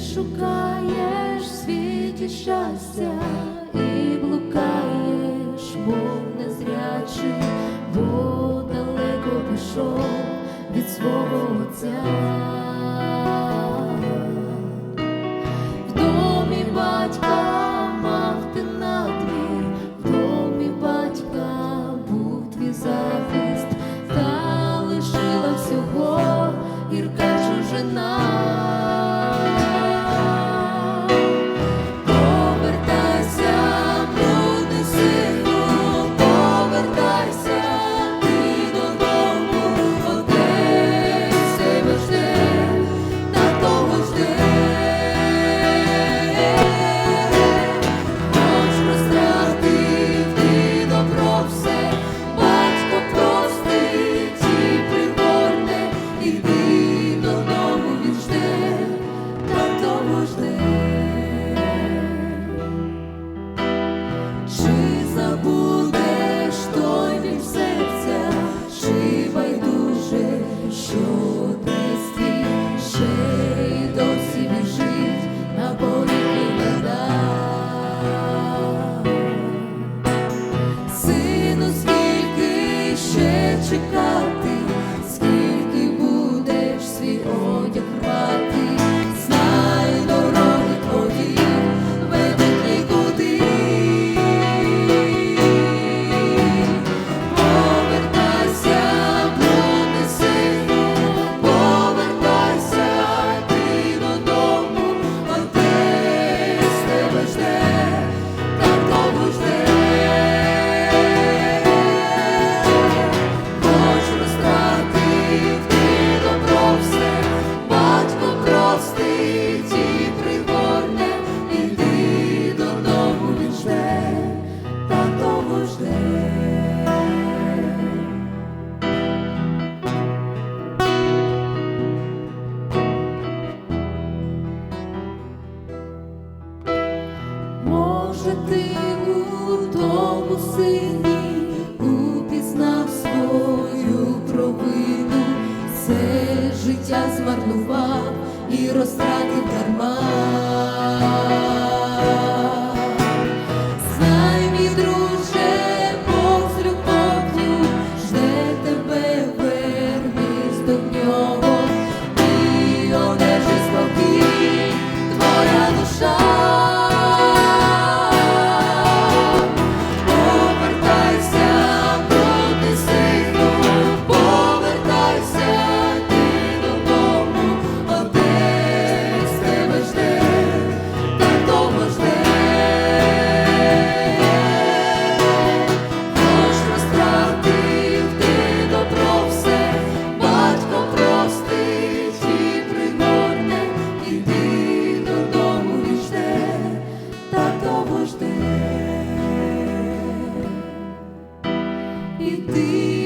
шукаєш в світі щастя і блукаєш, мов незрячий, бо далеко пішов від свого отця. В домі батька мав ти надвір, в домі батька був твій захист, та лишила всього гірка чужина. Чи забудеш той серця, чи байдуже, що десь ще й досі біжить на полі леда? Сину, скільки ще чекати, Може, ти у тому сині упізнав свою провину, все життя змарнував і розтратив дарма. e Deus.